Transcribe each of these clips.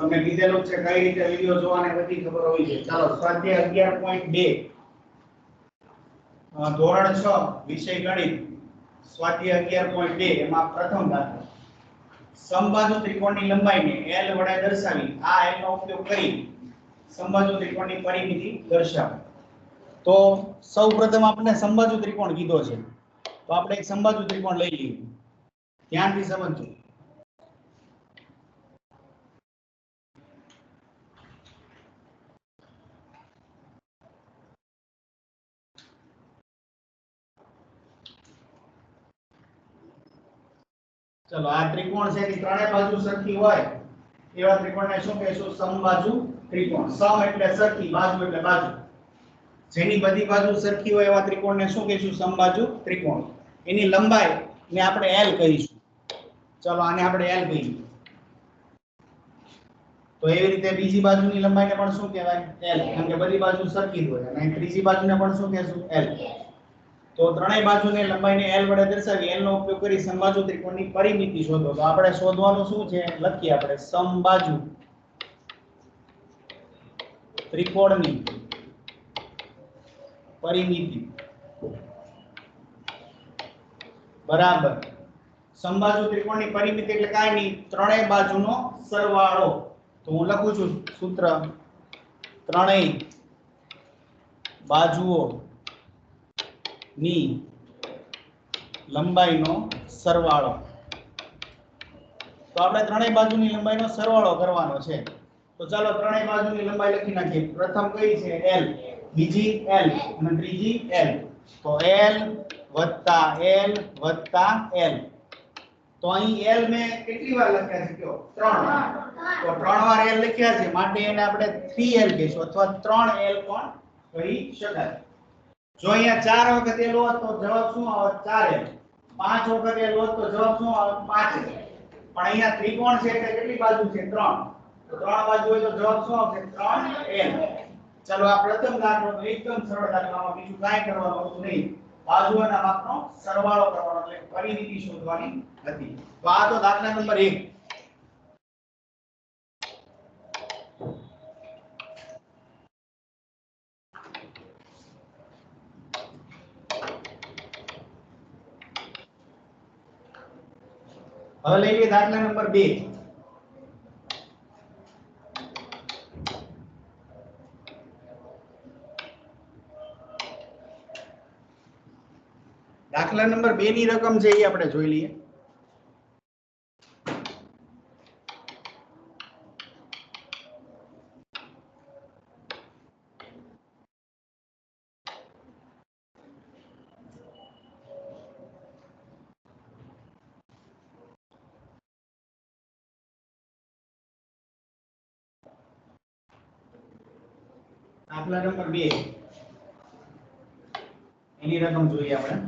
તમને કીધેલું છે કઈ રીતે વિડિયો જોવાને બધી ખબર હોવી જોઈએ ચાલો સ્વાધ્યાય અગિયાર પોઈન્ટ બે. ધોરણ છ, વિષય ગણિત. સ્વાધ્યાય અગિયાર પોઈન્ટ બે, એમાં પ્રથમ દાખલો. સમબાજુ ત્રિકોણની લંબાઈને L વડે દર્શાવી આ L નો ઉપયોગ કરી સમબાજુ ત્રિકોણની પરિમિતિ દર્શાવો. તો સૌપ્રથમ આપણે સમબાજુ ત્રિકોણ કીધો છે. તો આપણે એક સમબાજુ ત્રિકોણ લઈ લઈએ. ધ્યાનથી સમજજો. ચલો, આ ત્રિકોણ છે એની ત્રણેય બાજુ સરખી હોય, એવા ત્રિકોણને શું કહેશું? સમબાજુ ત્રિકોણ. સમ એટલે સરખી, બાજુ એટલે બાજુ. જેની બધી બાજુ સરખી હોય એવા ત્રિકોણને શું કહીશું? સમબાજુ ત્રિકોણ. એની લંબાઈ ને આપણે L કહીશું. ચલો, આને આપણે L કહીએ તો એવી રીતે બીજી બાજુની લંબાઈને પણ શું કહેવાય? L. કારણ કે બધી બાજુ સરખી હોય. અને ત્રીજી બાજુને પણ શું કહેશું? L. તો ત્રણેય બાજુની લંબાઈને L વડે દર્શાવી L નો ઉપયોગ કરી સમબાજુ ત્રિકોણની પરિમિતિ શોધો. તો આપણે શોધવાનું શું છે? લખીએ આપણે. સમબાજુ ત્રિકોણની પરિમિતિ. બરાબર. સમબાજુ ત્રિકોણની પરિમિતિ એટલે કાંઈ નહીં. ત્રણેય બાજુનો સરવાળો. તો હું લખું છું સૂત્ર. ત્રણેય બાજુઓ ની લંબાઈનો સરવાળો. તો આપણે ત્રણેય બાજુની લંબાઈનો સરવાળો કરવાનો છે. તો ચાલો ત્રણેય બાજુની લંબાઈ લખી નાખીએ. પ્રથમ કઈ છે? L. બીજી L અને ત્રીજી L. તો L વત્તા L વત્તા L. તો અહીં L મેં કેટલી વાર લખ્યા છે કયો? ત્રણ તો ત્રણ વાર L લખ્યા છે. માટે એને આપણે 3L કહીશું. અથવા 3L પણ કહી શકાય. જો અહીંયા ચાર વખત L હોત તો જવાબ શું આવત 4L પાંચ વખત એ હોત તો જવાબ શું આવત 5L પણ અહીંયા ત્રિકોણ છે એટલે કેટલી બાજુ છે? ત્રણ. તો ત્રણ બાજુ હોય તો જવાબ શું આવશે? 3L ચાલો, આ પ્રથમ દાખલો એકદમ સરળ દાખલામાં બીજું કાંઈ કરવાનું હતું નહીં. બાજુઓના માપનો સરવાળો કરવાનો એટલે પરિમિતિ શોધવાની હતી. તો આ તો દાખલા નંબર 1 હવે લઈ લઈએ દાખલા નંબર 2 દાખલા નંબર 2 ની રકમ છે એ આપણે જોઈ લઈએ. દાખલા નંબર 2 એની રકમ જોઈએ આપણે.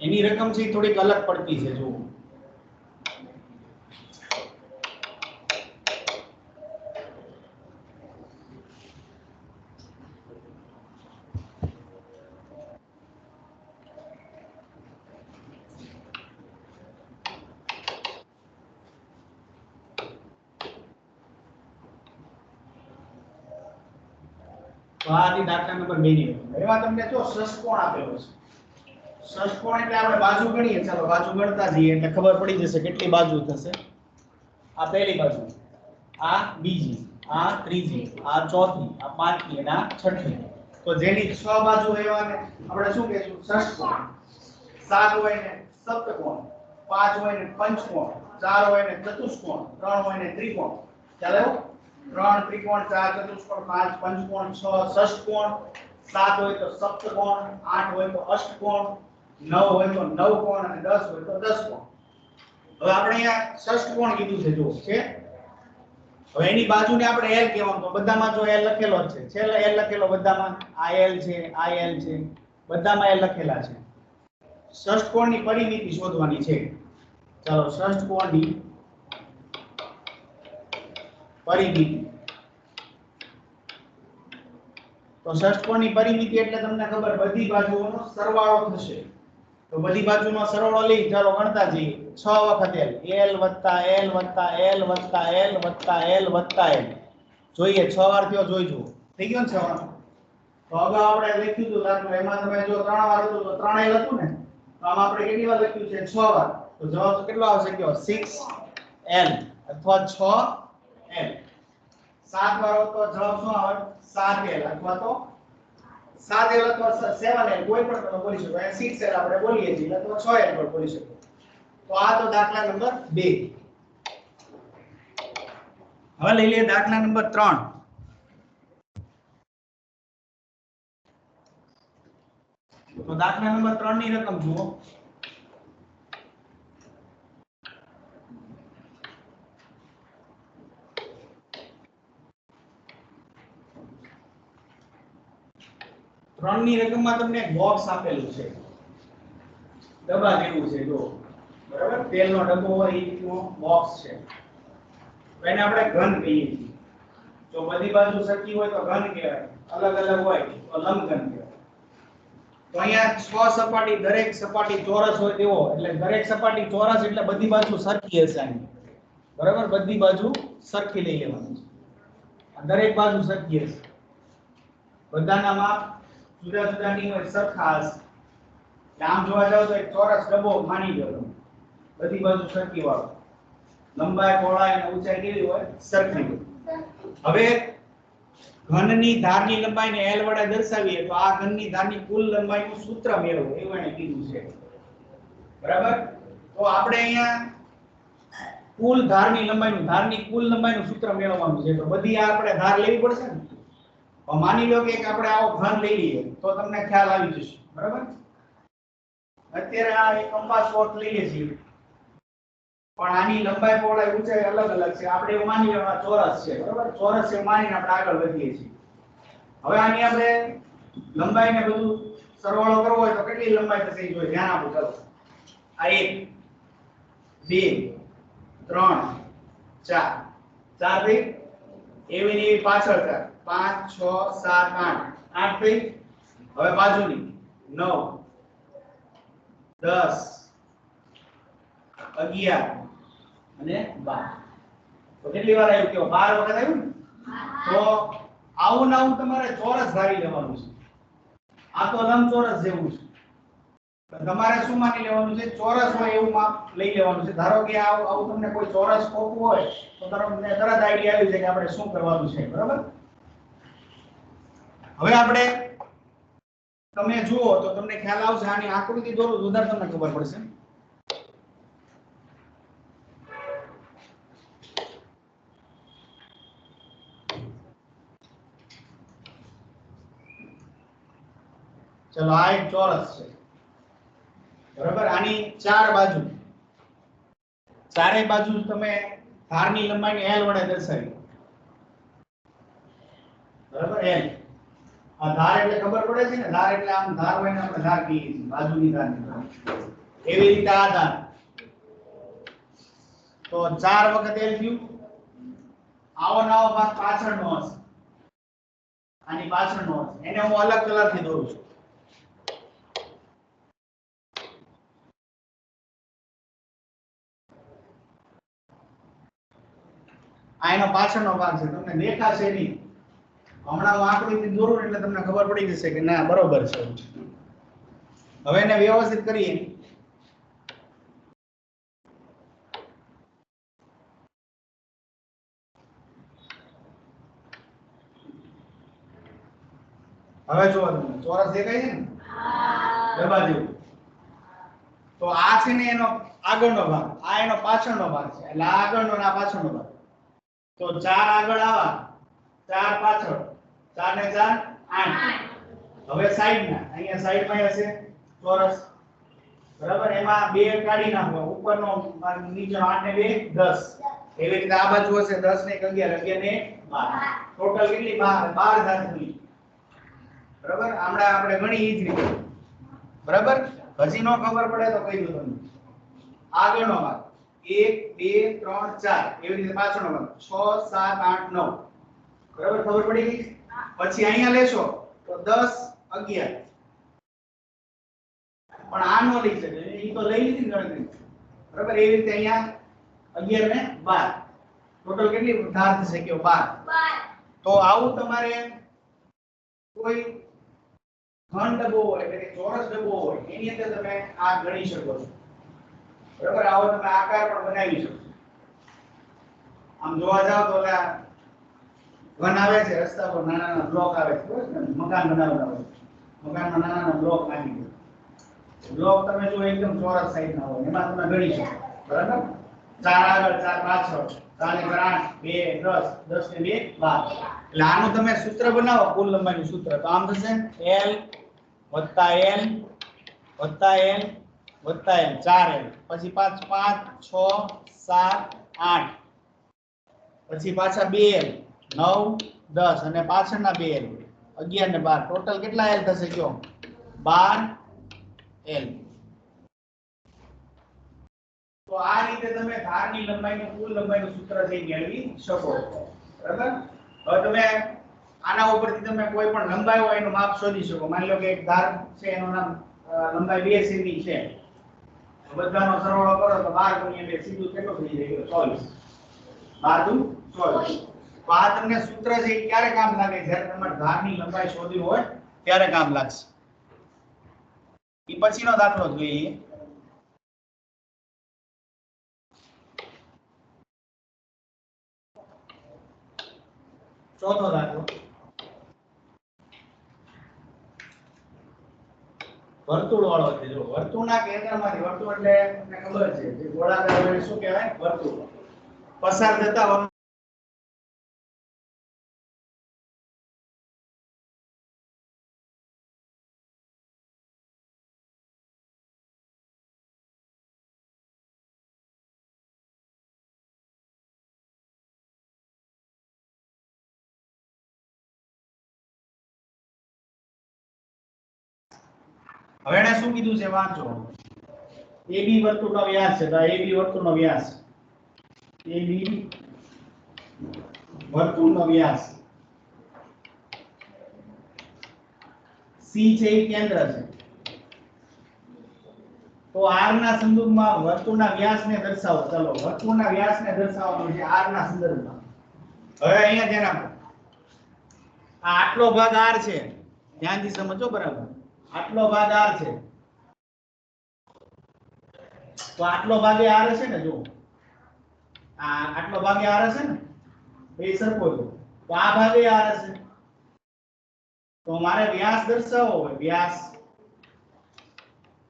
એની રકમ છે થોડીક અલગ પડતી છે, જુઓ. તો આ દાખલા નંબર 2 ની એમાં તમને જો ષષ્કોણ આપેલો છે. ષષ્કોણ એટલે આપણે બાજુ ગણીએ. ચાલો, બાજુ ગણતા જઈએ એટલે ખબર પડી જશે કેટલી બાજુ થશે. આ પહેલી બાજુ. આ બીજી. આ ત્રીજી. આ ચોથી. આ પાંચમી અને આ છઠ્ઠી. તો જેની છ બાજુ એવાને આપણે શું કહેશું? ષષ્કોણ સાત હોય ને સપ્તકોણ. પાંચ હોય ને પંચકોણ. ચાર હોય ને ચતુષ્કોણ. ત્રણ હોય ને ત્રિકોણ. ચાલો ત્રણ ત્રિકોણ ચાર ચતુષ્કોણ, પાંચ પંચકોણ, છ ષષ્ટકોણ સાત હોય તો સપ્તકોણ, આઠ હોય તો અષ્ટકોણ, નવ હોય તો નવકોણ અને દસ હોય તો દસકોણ. હવે આપણે અહીંયા ષષ્ટકોણ કીધું છે જો છે? હવે એની બાજુને આપણે L કહેવાનું તો બધામાં જો L લખેલો જ છે. છેલ્લે L લખેલો બધામાં આ L છે, આ L છે, બધામાં L લખેલા છે. ષષ્ટકોણની પરિમિતિ શોધવાની છે. ચાલો ષષ્ટકોણની પરિમિતિ. તો ષષ્ઠકોણની પરિમિતિ એટલે તમને ખબર બધી બાજુઓનો સરવાળો થશે. તો બધી બાજુનો સરવાળો લઈ ચાલો ગણતા જઈએ. 6 વખત l. L l l l l l. જોઈએ 6 વાર થયો જોઈજો થઈ ગયો ને 6 વાર? તો અગાઉ આપણે લખ્યું હતું દાખલો એમાં તમે જો 3 વાર હતું તો 3 l હતું ને? તો આમાં આપણે કેટલી વાર લખ્યું છે? 6 વાર. તો જવાબ કેટલો આવશે? કયો? 6 l. અથવા 6 એમ. સાત વાળો તો જવાબ શું આવે? સાત એલ અથવા તો સાત એલ અથવા સેવન કોઈ પણ તમે બોલી શકો. અહીંયા સિક્સ આપણે બોલીએ છીએ. અથવા છ પણ બોલી શકો. તો આ તો દાખલા નંબર બે. હવે લઈ લઈએ દાખલા નંબર ત્રણ. તો દાખલા નંબર ત્રણની રકમ જુઓ. ત્રણની રકમમાં તમને એક બોક્સ આપેલું છે. ડબ્બા જેવું છે? જો બરાબર? તેલનો ડબ્બો હોય, એ રીતનો બોક્સ છે. એને આપણે ઘન કહીએ છીએ. જો બધી બાજુ સરખી હોય તો ઘન કહેવાય. અલગ અલગ હોય તો લંબઘન કહેવાય. તો અહીંયા છ સપાટી, દરેક સપાટી ચોરસ હોય તેવો. એટલે દરેક સપાટી ચોરસ એટલે બધી બાજુ સરખી હશે આની. બરાબર? બધી બાજુ સરખી લઈ લેવાની છે. દરેક બાજુ સરખી હશે. બધાના માપ જુદા જુદા ની હોય સરખા હશે આમ જોવા જાવ તો એક ચોરસ ડબ્બો માની ગયો બધી બાજુ સરખી વાળો. લંબાઈ, પહોળાઈ અને ઊંચાઈ કેવી હોય? સરખી હોય. હવે ઘનની ધારની લંબાઈને L વડે દર્શાવીએ તો આ ઘનની ધારની કુલ લંબાઈનું સૂત્ર મેળવો. એવું એને કીધું છે. બરાબર? તો આપણે અહીંયા કુલ ધારની લંબાઈનું, ધારની કુલ લંબાઈનું સૂત્ર મેળવવાનું છે. તો બધી આપણે ધાર લેવી પડશે ને? માની લો કે આપણે આવો ઘન લઈ લઈએ, તો તમને ખ્યાલ આવી જશે. બરાબર? અત્યારે આ એક કંપાસ બોક્સ લઈએ છીએ પણ આની લંબાઈ પહોળાઈ, ઊંચાઈ અલગ અલગ છે. આપણે એવું માની લો આ ચોરસ છે, બરાબર? ચોરસ છે માનીને આપણે આગળ વધીએ છીએ. હવે આની આપણે લંબાઈ ને બધું સરવાળો કરવો હોય તો કેટલી લંબાઈ થશે એ જોઈએ ધ્યાન આપો ચાલો. આ એક, બે, ત્રણ, ચાર. ચાર થઈ? એવી ની પાછળ થાય પાંચ, છ, સાત, આઠ. આઠ થઈ? હવે બાજુની. નવ, દસ, અગિયાર અને બાર. તો કેટલી વાર આવ્યું કયો? બાર વખત આવ્યું તો આવું ને આવું તમારે ચોરસ ધારી લેવાનું છે. આ તો લંબચોરસ જેવું છે. તમારે શું માની લેવાનું છે? ચોરસ હોય એવું માપ લઈ લેવાનું છે. ધારો કે આવું તમને કોઈ ચોરસ ખોખું હોય, તો તમને તરત આઈડિયા આવી જાય કે આપણે શું કરવાનું છે, બરાબર? હવે આપણે તમે જુઓ તો તમને ખ્યાલ આવશે, આની આકૃતિ દોરો વધારે તમને ખબર પડશે. ચલો, આ એક ચોરસ છે. બરાબર? આની ચાર બાજુ. ચારે બાજુ તમે ધારની લંબાઈને L વડે દર્શાવી. બરાબર? L. આ ધાર એટલે ખબર પડે છે ને? ધાર એટલે આમ ધાર હોય ને આપણે ધાર કહીએ છીએ, બાજુની ધાર એવી રીતે આ ધાર. તો ચાર વખત L થયું. આવો નવો ભાગ પાછળનો હશે. આની પાછળનો હશે. એને હું અલગ કલરથી દોરું છું. આ એનો પાછળનો ભાગ છે. તમને દેખાશે નહીં. હમણાં હું આકૃતિ દોરું એટલે તમને ખબર પડી જશે કે ના બરોબર છે હવે એને વ્યવસ્થિત કરીએ. હવે જોવા તમે ચોરસ દેખાય છે ને? ડબ્બા જેવું તો આ છે ને એનો આગળનો ભાગ. આ એનો પાછળનો ભાગ છે. એટલે આ આગળનો અને આ પાછળનો ભાગ. તો ચાર આગળ આવા. ચાર પાછળ. ચાર ને ચાર આઠ. હવે સાઈડ ના અહીંયા સાઈડમાં હશે. ચોરસ. બરાબર? એમાં બે કાઢી નાખો. ઉપરનો આ નીચેનો આઠ ને બે દસ. એવી રીતે આ બાજુ હશે. દસ ને એક અગિયાર અગિયાર ને એક બાર. ટોટલ કેટલી? બાર. બાર ધાતુની બરાબર? હમણાં આપણે ગણી ઈ જ રીતે. બરાબર? હજી નો ખબર પડે તો કહી દઉં તમને. આગળનો ભાગ એક બે ત્રણ ચાર. એવી રીતે પાછળનો ભાગ છ સાત આઠ નવ. બરાબર ખબર પડી ગઈ? પછી અહીંયા લેશો તો દસ અગિયાર. પણ આ નો લઈ શકે. એ તો લઈ લીધી ગણતરી. બરાબર? એવી રીતે અહીંયા અગિયાર ને બાર. ટોટલ કેટલી ધાર થશે કે બાર? તો આવું તમારે કોઈ ઘન ડબ્બો હોય એટલે કે ચોરસ ડબ્બો હોય એની અંદર તમે આ ગણી શકો છો. બરાબર આવો તમે આકાર પણ બનાવી શકો. આમ જોવા જાવ તો ઘન આવે છે, રસ્તા પર નાના નાના બ્લોક આવે છે ને? મકાન બનાવતા હોય મકાનમાં નાના નાના બ્લોક નાખી દો બ્લોક તમે જો એકદમ ચોરસ સાઈડ ના હોય એમાં તમે ગણી શકો. બરાબર? ચાર આગળ, ચાર પાછળ. ચાર ને ચાર આઠ, બે દસ દસ ને બે બાર. એટલે આનું તમે સૂત્ર બનાવો, કુલ લંબાઈનું સૂત્ર. તો આમ થશે એલ વત્તા એલ વત્તા L વત્તા એમ ચાર એમ પછી પાંચ પાંચ, છ, સાત, આઠ. પછી પાછા બે એલ નવ, દસ અને પાછળના બે એલ અગિયાર ને બાર. ટોટલ કેટલા એલ થશે કયો? બાર એલ તો આ રીતે તમે ધારની લંબાઈનું, કુલ લંબાઈનું સૂત્ર છે મેળવી શકો. બરાબર? તમે આના ઉપરથી તમે કોઈ પણ લંબાઈ હોય એનું માપ શોધી શકો. માની લો કે એક ધાર છે, એનું નામ લંબાઈ બે સેમી છે. બધાનો સરવાળો કરો તો 12 ગુણ્યા 2 સીધું કેટલો થઈ જાય? 24 12 દુ? 24 તો આ તમને સૂત્ર છે એ ક્યારે કામ લાગે? જ્યારે તમારે ધારની લંબાઈ શોધવી હોય ત્યારે કામ લાગશે. એ પછીનો દાખલો જોઈએ. ચોથો દાખલો. વર્તુળ વાળો છે. જો વર્તુળના કેન્દ્રમાંથી વર્તુળ એટલે તમને ખબર છે, જે ગોળાકાર હોય શું કહેવાય? વર્તુળ. પસાર થતા હવે એને શું કીધું છે? વાંચો. AB વર્તુળનો વ્યાસ છે, તો AB વર્તુળનો વ્યાસ. AB વર્તુળનો વ્યાસ. C છે કેન્દ્ર છે. તો R ના સંદર્ભમાં વર્તુળના વ્યાસને દર્શાવો. ચલો, વર્તુળના વ્યાસને દર્શાવવાનું છે R ના સંદર્ભમાં. હવે અહીંયા ધ્યાન આપો. આ આટલો ભાગ R છે. ધ્યાનથી સમજો બરાબર. આટલો ભાગ આર છે? તો આટલો ભાગે આર હશે ને જો આ આટલો ભાગે આર હશે ને એ સરખો તો આ ભાગે આર હશે. તો મારે વ્યાસ દર્શાવવો હોય, વ્યાસ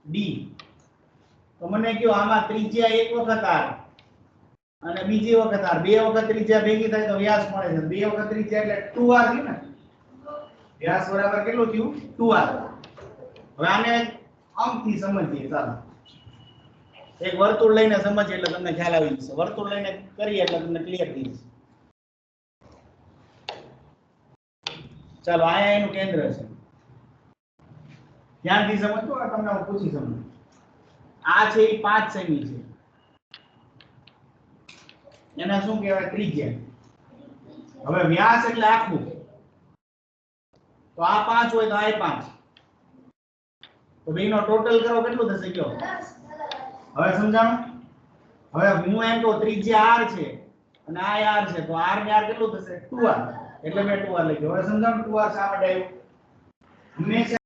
ડી. તો મને કયો આમાં ત્રિજ્યા એક વખત આર અને બીજી વખત આર. બે વખત ત્રિજ્યા ભેગી થાય તો વ્યાસ મળે છે. બે વખત ત્રિજ્યા એટલે 2R થયું ને? વ્યાસ બરાબર કેટલું થયું? 2R હવે આને આમથી સમજીએ, ચાલો. એક વર્તુળ લઈને સમજીએ એટલે તમને ખ્યાલ આવી જશે. વર્તુળ લઈને કરીએ એટલે તમને ક્લિયર થઈ જશે. ચાલો અહીંયા એનું કેન્દ્ર છે. ધ્યાનથી સમજો તમને હું પૂછી સમજુ આ છે એ પાંચ સેમી છે. એને શું કહેવાય? ત્રિજ્યા. હવે વ્યાસ એટલે આખું. તો આ પાંચ હોય તો આ પાંચ. તો બેનો ટોટલ કરો, કેટલું થશે કયો? હવે સમજાણું? હવે હું એમ તો ત્રિજ્યા r છે અને આ r છે, તો r ને r કેટલું થશે? 2r એટલે મેં 2r લખ્યું. હવે સમજાણું? 2r શા માટે આવ્યું? હંમેશા